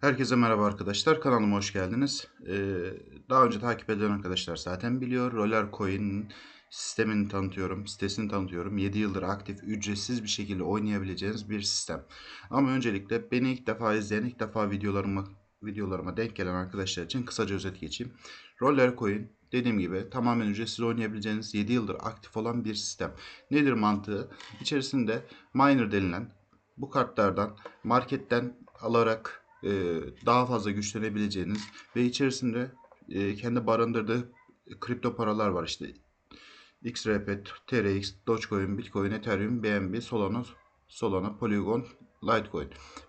Herkese merhaba arkadaşlar. Kanalıma hoş geldiniz. Ee, daha önce takip eden arkadaşlar zaten biliyor. Roller Coin'in sistemini tanıtıyorum, sitesini tanıtıyorum. 7 yıldır aktif, ücretsiz bir şekilde oynayabileceğiniz bir sistem. Ama öncelikle beni ilk defa izleyen, ilk defa videolarıma videolarıma denk gelen arkadaşlar için kısaca özet geçeyim. Roller Coin dediğim gibi tamamen ücretsiz oynayabileceğiniz 7 yıldır aktif olan bir sistem. Nedir mantığı? İçerisinde miner denilen bu kartlardan marketten alarak e, daha fazla güçlenebileceğiniz ve içerisinde e, kendi barındırdığı kripto paralar var işte XRP, TRX, Dogecoin, Bitcoin, Ethereum, BNB, Solana, Solana, Polygon, Litecoin.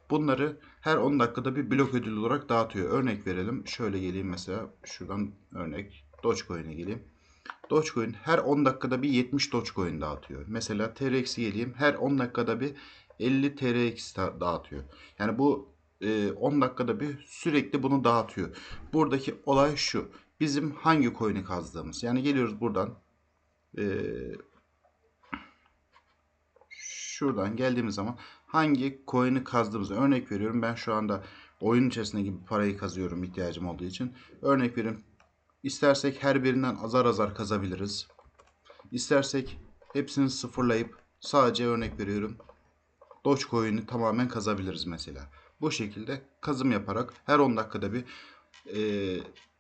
Bunları her 10 dakikada bir blok ödül olarak dağıtıyor. Örnek verelim. Şöyle geleyim mesela şuradan örnek Dogecoin'e geleyim. Dogecoin her 10 dakikada bir 70 Dogecoin dağıtıyor. Mesela TRX'e geleyim. Her 10 dakikada bir 50 TRX dağıtıyor. Yani bu 10 dakikada bir sürekli bunu dağıtıyor. Buradaki olay şu. Bizim hangi coin'i kazdığımız. Yani geliyoruz buradan. şuradan geldiğimiz zaman hangi coin'i kazdığımızı örnek veriyorum. Ben şu anda oyun içerisinde gibi parayı kazıyorum ihtiyacım olduğu için. Örnek veriyorum. İstersek her birinden azar azar kazabiliriz. İstersek hepsini sıfırlayıp sadece örnek veriyorum. Dogecoin'i tamamen kazabiliriz mesela. Bu şekilde kazım yaparak her 10 dakikada bir e,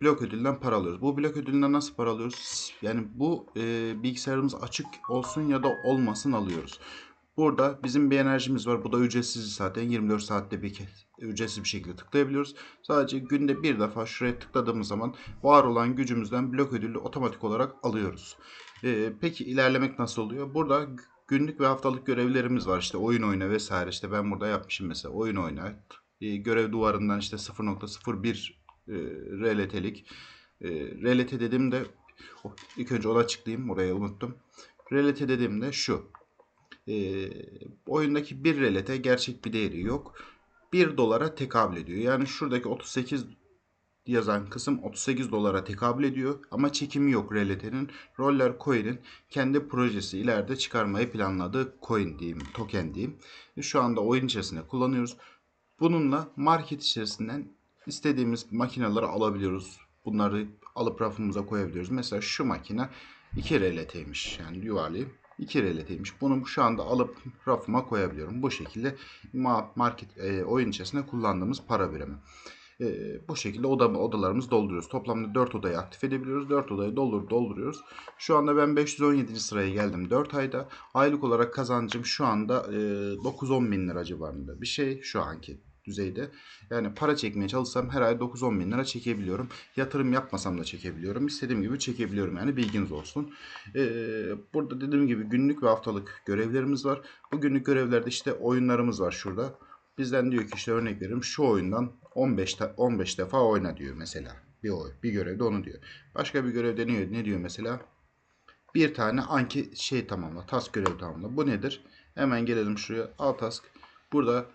blok ödülünden para alıyoruz. Bu blok ödülünden nasıl para alıyoruz? Yani bu e, bilgisayarımız açık olsun ya da olmasın alıyoruz. Burada bizim bir enerjimiz var. Bu da ücretsiz zaten. 24 saatte bir kez ücretsiz bir şekilde tıklayabiliyoruz. Sadece günde bir defa şuraya tıkladığımız zaman var olan gücümüzden blok ödülü otomatik olarak alıyoruz. Ee, peki ilerlemek nasıl oluyor? Burada günlük ve haftalık görevlerimiz var. İşte oyun oyna vesaire. İşte ben burada yapmışım mesela oyun oyna. E, görev duvarından işte 0.01 e, RLT'lik. E, RLT dediğimde oh, ilk önce ona açıklayayım. Oraya unuttum. RLT dediğimde şu. E, oyundaki bir RLT gerçek bir değeri yok. 1 dolara tekabül ediyor. Yani şuradaki 38 yazan kısım 38 dolara tekabül ediyor ama çekimi yok RLT'nin. Roller Coin'in kendi projesi ileride çıkarmayı planladığı coin diyeyim, token diyeyim. Şu anda oyun içerisinde kullanıyoruz. Bununla market içerisinden istediğimiz makineleri alabiliyoruz. Bunları alıp rafımıza koyabiliyoruz. Mesela şu makine 2 RLT'ymiş. Yani yuvarlayayım. 2 RLT'ymiş. Bunu şu anda alıp rafıma koyabiliyorum. Bu şekilde market e, oyun içerisinde kullandığımız para birimi. E, bu şekilde oda, odalarımızı dolduruyoruz. Toplamda 4 odayı aktif edebiliyoruz. 4 odayı doldur, dolduruyoruz. Şu anda ben 517. sıraya geldim 4 ayda. Aylık olarak kazancım şu anda e, 9-10 bin lira civarında bir şey şu anki düzeyde. Yani para çekmeye çalışsam her ay 9-10 bin lira çekebiliyorum. Yatırım yapmasam da çekebiliyorum. İstediğim gibi çekebiliyorum yani bilginiz olsun. Ee, burada dediğim gibi günlük ve haftalık görevlerimiz var. Bu günlük görevlerde işte oyunlarımız var şurada. Bizden diyor ki işte örnek veriyorum şu oyundan 15 15 defa oyna diyor mesela. Bir oy, bir görevde onu diyor. Başka bir görevde ne, ne diyor mesela? Bir tane anki şey tamamla, task görevi tamamla. Bu nedir? Hemen gelelim şuraya. Alt task. Burada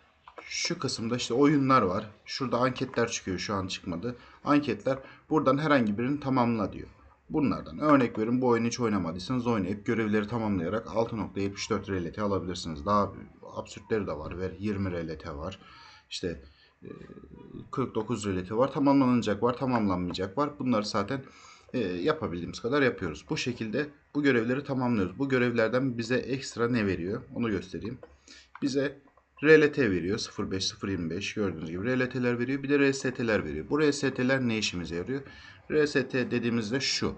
şu kısımda işte oyunlar var. Şurada anketler çıkıyor. Şu an çıkmadı. Anketler buradan herhangi birini tamamla diyor. Bunlardan örnek verin bu oyunu hiç oynamadıysanız oynayıp görevleri tamamlayarak 6.74 RLT alabilirsiniz. Daha absürtleri de var. Ver 20 RLT var. İşte 49 e, RLT var. Tamamlanacak var. Tamamlanmayacak var. Bunları zaten e, yapabildiğimiz kadar yapıyoruz. Bu şekilde bu görevleri tamamlıyoruz. Bu görevlerden bize ekstra ne veriyor? Onu göstereyim. Bize RLT veriyor. 05, 025 gördüğünüz gibi RLT'ler veriyor. Bir de RST'ler veriyor. Bu RST'ler ne işimize yarıyor? RST dediğimizde şu.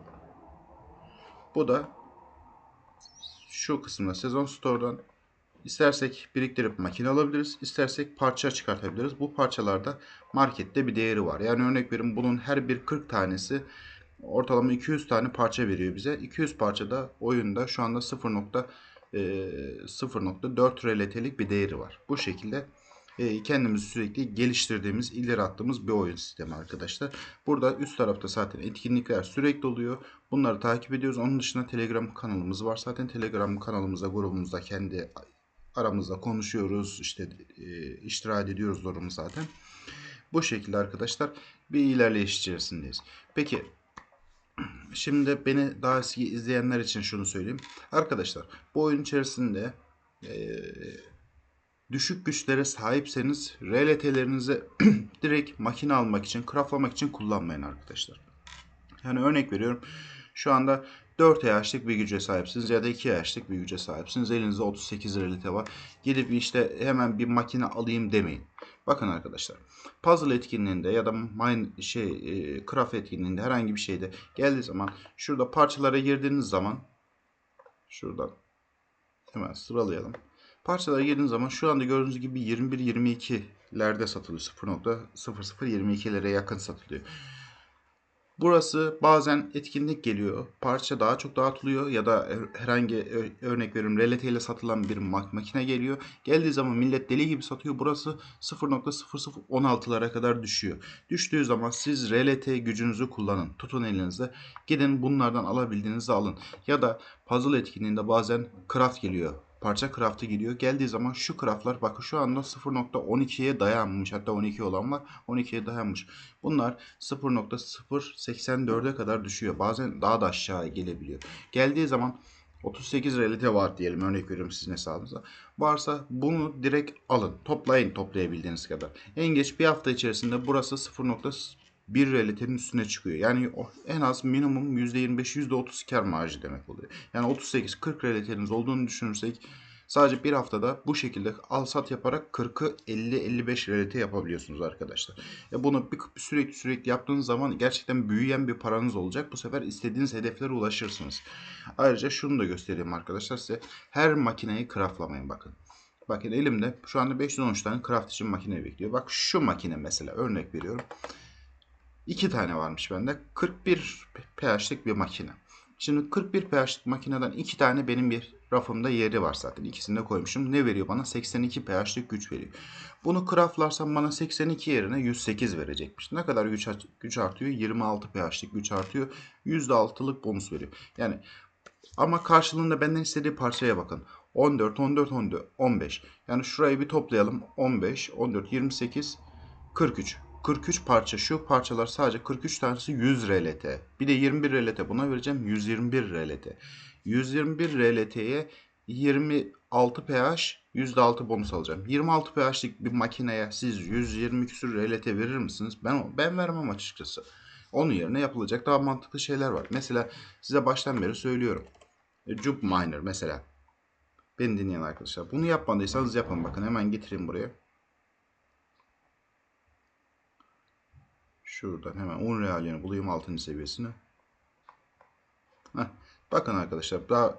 Bu da şu kısımda sezon store'dan istersek biriktirip makine alabiliriz. istersek parça çıkartabiliriz. Bu parçalarda markette bir değeri var. Yani örnek verin bunun her bir 40 tanesi ortalama 200 tane parça veriyor bize. 200 parçada oyunda şu anda 0. 0.4 e, RLT'lik bir değeri var. Bu şekilde e, kendimizi sürekli geliştirdiğimiz, ileri attığımız bir oyun sistemi arkadaşlar. Burada üst tarafta zaten etkinlikler sürekli oluyor. Bunları takip ediyoruz. Onun dışında Telegram kanalımız var. Zaten Telegram kanalımızda, grubumuzda kendi aramızda konuşuyoruz. İşte e, iştirak ediyoruz durumu zaten. Bu şekilde arkadaşlar bir ilerleyiş içerisindeyiz. Peki Şimdi beni daha eski izleyenler için şunu söyleyeyim. Arkadaşlar bu oyun içerisinde e, düşük güçlere sahipseniz RLT'lerinizi direkt makine almak için, craftlamak için kullanmayın arkadaşlar. Yani örnek veriyorum. Şu anda 4 yaşlık bir güce sahipsiniz ya da 2 yaşlık bir güce sahipsiniz. Elinizde 38 realite var. Gidip işte hemen bir makine alayım demeyin. Bakın arkadaşlar. Puzzle etkinliğinde ya da mine şey e, craft etkinliğinde herhangi bir şeyde geldiği zaman şurada parçalara girdiğiniz zaman şuradan hemen sıralayalım. Parçalara girdiğiniz zaman şu anda gördüğünüz gibi 21-22'lerde satılıyor. 0.0022'lere yakın satılıyor. Burası bazen etkinlik geliyor. Parça daha çok dağıtılıyor ya da herhangi örnek veriyorum relate ile satılan bir makine geliyor. Geldiği zaman millet deli gibi satıyor. Burası 0.0016'lara kadar düşüyor. Düştüğü zaman siz relate gücünüzü kullanın. Tutun elinizde. Gidin bunlardan alabildiğinizi alın. Ya da puzzle etkinliğinde bazen craft geliyor parça craft'ı gidiyor. Geldiği zaman şu craft'lar bakın şu anda 0.12'ye dayanmış. Hatta 12 olan var. 12'ye dayanmış. Bunlar 0.084'e kadar düşüyor. Bazen daha da aşağı gelebiliyor. Geldiği zaman 38 realite var diyelim örnek veriyorum sizin hesabınıza. Varsa bunu direkt alın. Toplayın toplayabildiğiniz kadar. En geç bir hafta içerisinde burası 0.1 bir realitenin üstüne çıkıyor. Yani en az minimum %25 %30 kar marjı demek oluyor. Yani 38-40 realiteniz olduğunu düşünürsek sadece bir haftada bu şekilde al sat yaparak 40'ı 50-55 realite yapabiliyorsunuz arkadaşlar. Ya bunu bir, sürekli sürekli yaptığınız zaman gerçekten büyüyen bir paranız olacak. Bu sefer istediğiniz hedeflere ulaşırsınız. Ayrıca şunu da göstereyim arkadaşlar size. Her makineyi craftlamayın bakın. Bakın elimde şu anda 513 tane craft için makine bekliyor. Bak şu makine mesela örnek veriyorum. 2 tane varmış bende. 41 pH'lik bir makine. Şimdi 41 pH'lik makineden 2 tane benim bir rafımda yeri var zaten. İkisini de koymuşum. Ne veriyor bana? 82 pH'lik güç veriyor. Bunu craftlarsam bana 82 yerine 108 verecekmiş. Ne kadar güç, güç artıyor? 26 pH'lik güç artıyor. %6'lık bonus veriyor. Yani ama karşılığında benden istediği parçaya bakın. 14, 14, 14, 15. Yani şurayı bir toplayalım. 15, 14, 28, 43. 43 parça şu parçalar sadece 43 tanesi 100 RLT. Bir de 21 RLT buna vereceğim 121 RLT. 121 RLT'ye 26 pH %6 bonus alacağım. 26 pH'lik bir makineye siz 120 küsür RLT verir misiniz? Ben ben vermem açıkçası. Onun yerine yapılacak daha mantıklı şeyler var. Mesela size baştan beri söylüyorum. E, Jup Miner mesela. Beni dinleyen arkadaşlar. Bunu yapmadıysanız yapın. Bakın hemen getireyim buraya. Şuradan hemen Unreal'ini bulayım 6. seviyesini. Heh, bakın arkadaşlar daha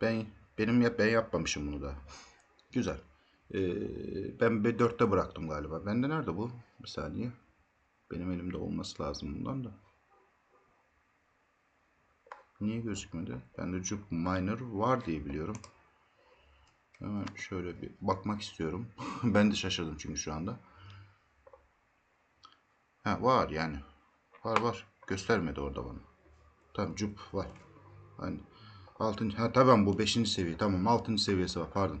ben benim yap ben yapmamışım bunu da. Güzel. Ee, ben B4'te bıraktım galiba. Bende nerede bu? Bir saniye. Benim elimde olması lazım bundan da. Niye gözükmedi? Bende Jup Miner var diye biliyorum. Hemen şöyle bir bakmak istiyorum. ben de şaşırdım çünkü şu anda. Ha var yani. Var var. Göstermedi orada bana. Tamam cup var. Hani altıncı ha tamam bu beşinci seviye. Tamam altıncı seviyesi var pardon.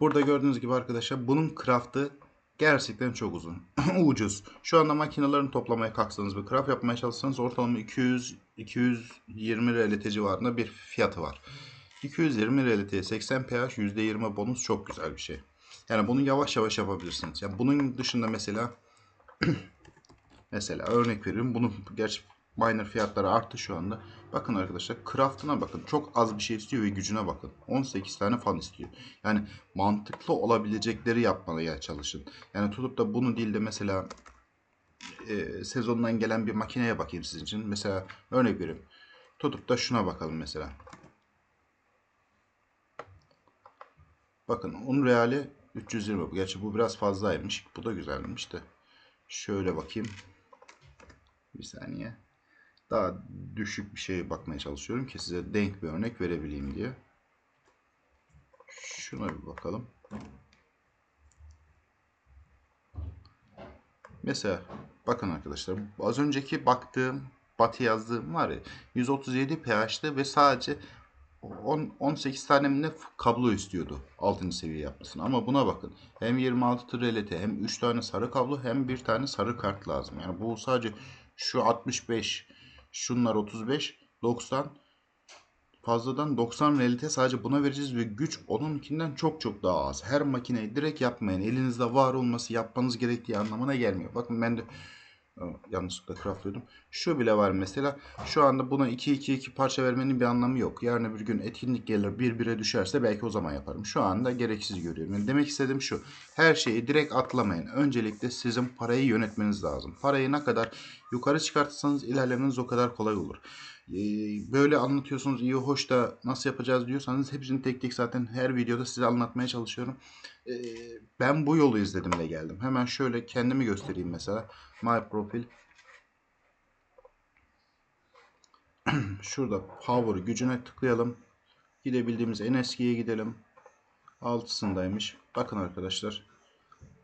Burada gördüğünüz gibi arkadaşlar bunun craft'ı gerçekten çok uzun. Ucuz. Şu anda makinelerini toplamaya kalksanız ve craft yapmaya çalışsanız ortalama 200 220 RLT civarında bir fiyatı var. 220 RLT'ye 80 pH %20 bonus çok güzel bir şey. Yani bunu yavaş yavaş yapabilirsiniz. Yani bunun dışında mesela Mesela örnek veriyorum. Bunun gerçi miner fiyatları arttı şu anda. Bakın arkadaşlar craft'ına bakın. Çok az bir şey istiyor ve gücüne bakın. 18 tane fan istiyor. Yani mantıklı olabilecekleri yapmaya çalışın. Yani tutup da bunu değil de mesela e, sezondan gelen bir makineye bakayım sizin için. Mesela örnek veriyorum. Tutup da şuna bakalım mesela. Bakın onun reali 320. Gerçi bu biraz fazlaymış. Bu da güzelmiş de. Şöyle bakayım. Bir saniye. Daha düşük bir şeye bakmaya çalışıyorum ki size denk bir örnek verebileyim diye. Şuna bir bakalım. Mesela bakın arkadaşlar az önceki baktığım batı yazdığım var ya 137 pH'te ve sadece 10, 18 tane ne kablo istiyordu 6. seviye yapmasını. Ama buna bakın. Hem 26 RLT hem 3 tane sarı kablo hem bir tane sarı kart lazım. Yani bu sadece şu 65, şunlar 35, 90 fazladan 90 realite sadece buna vereceğiz ve güç onunkinden çok çok daha az. Her makineyi direkt yapmayın. Elinizde var olması yapmanız gerektiği anlamına gelmiyor. Bakın ben de yanlışlıkla craftlıyordum. Şu bile var mesela. Şu anda buna 2-2-2 parça vermenin bir anlamı yok. Yarın bir gün etkinlik gelir bir bire düşerse belki o zaman yaparım. Şu anda gereksiz görüyorum. Yani demek istediğim şu. Her şeyi direkt atlamayın. Öncelikle sizin parayı yönetmeniz lazım. Parayı ne kadar yukarı çıkartırsanız ilerlemeniz o kadar kolay olur. Ee, Böyle anlatıyorsunuz iyi hoş da nasıl yapacağız diyorsanız hepsini tek tek zaten her videoda size anlatmaya çalışıyorum. Ee, Ben bu yolu izledim de geldim. Hemen şöyle kendimi göstereyim mesela. My profil. Şurada power gücüne tıklayalım. Gidebildiğimiz en eskiye gidelim. 6'sındaymış. Bakın arkadaşlar.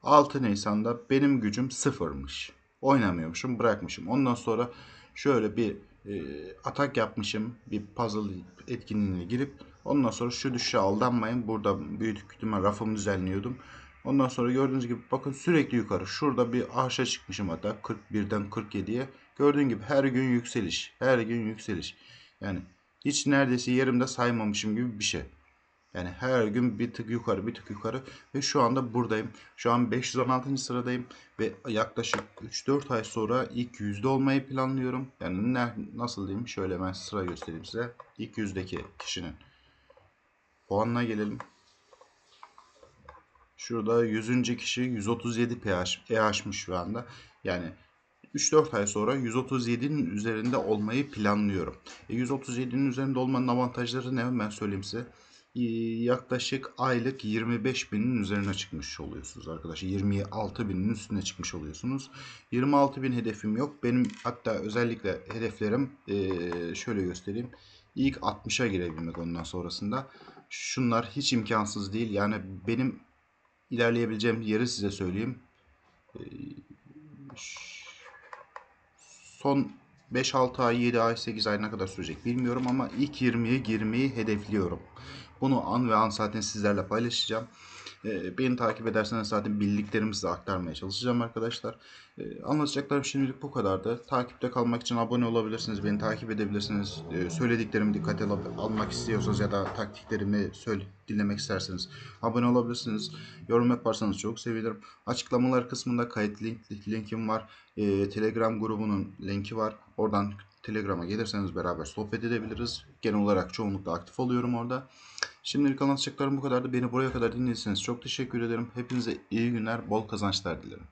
6 Nisan'da benim gücüm sıfırmış. Oynamıyormuşum bırakmışım. Ondan sonra şöyle bir e, atak yapmışım. Bir puzzle etkinliğine girip ondan sonra şu düşüşe aldanmayın. Burada büyük ihtimal rafımı düzenliyordum. Ondan sonra gördüğünüz gibi bakın sürekli yukarı. Şurada bir arşa çıkmışım hatta 41'den 47'ye. Gördüğün gibi her gün yükseliş. Her gün yükseliş. Yani hiç neredeyse yerimde saymamışım gibi bir şey. Yani her gün bir tık yukarı bir tık yukarı ve şu anda buradayım. Şu an 516. sıradayım ve yaklaşık 3-4 ay sonra ilk yüzde olmayı planlıyorum. Yani ne, nasıl diyeyim şöyle ben sıra göstereyim size. İlk yüzdeki kişinin puanına gelelim. Şurada 100. kişi 137 pH, EH'mış şu anda. Yani 3-4 ay sonra 137'nin üzerinde olmayı planlıyorum. E 137'nin üzerinde olmanın avantajları ne? Ben söyleyeyim size. E, Yaklaşık aylık 25 binin üzerine çıkmış oluyorsunuz arkadaşlar. 26 binin üstüne çıkmış oluyorsunuz. 26 bin hedefim yok. Benim hatta özellikle hedeflerim e, şöyle göstereyim. İlk 60'a girebilmek ondan sonrasında. Şunlar hiç imkansız değil. Yani benim ilerleyebileceğim yeri size söyleyeyim. Ş- Son 5-6 ay, 7 ay, 8 ay ne kadar sürecek bilmiyorum ama ilk 20'ye girmeyi hedefliyorum. Bunu an ve an zaten sizlerle paylaşacağım. Ee, Beni takip ederseniz zaten bildiklerimi size aktarmaya çalışacağım arkadaşlar. Ee, Anlatacaklarım şimdilik bu kadardı. Takipte kalmak için abone olabilirsiniz, beni takip edebilirsiniz. Ee, Söylediklerimi dikkate al- almak istiyorsanız ya da taktiklerimi söyle, dinlemek isterseniz abone olabilirsiniz. Yorum yaparsanız çok sevinirim. Açıklamalar kısmında kayıt link, linkim var. Telegram grubunun linki var. Oradan Telegram'a gelirseniz beraber sohbet edebiliriz. Genel olarak çoğunlukla aktif oluyorum orada. Şimdilik anlatacaklarım bu kadardı. Beni buraya kadar dinlediyseniz çok teşekkür ederim. Hepinize iyi günler, bol kazançlar dilerim.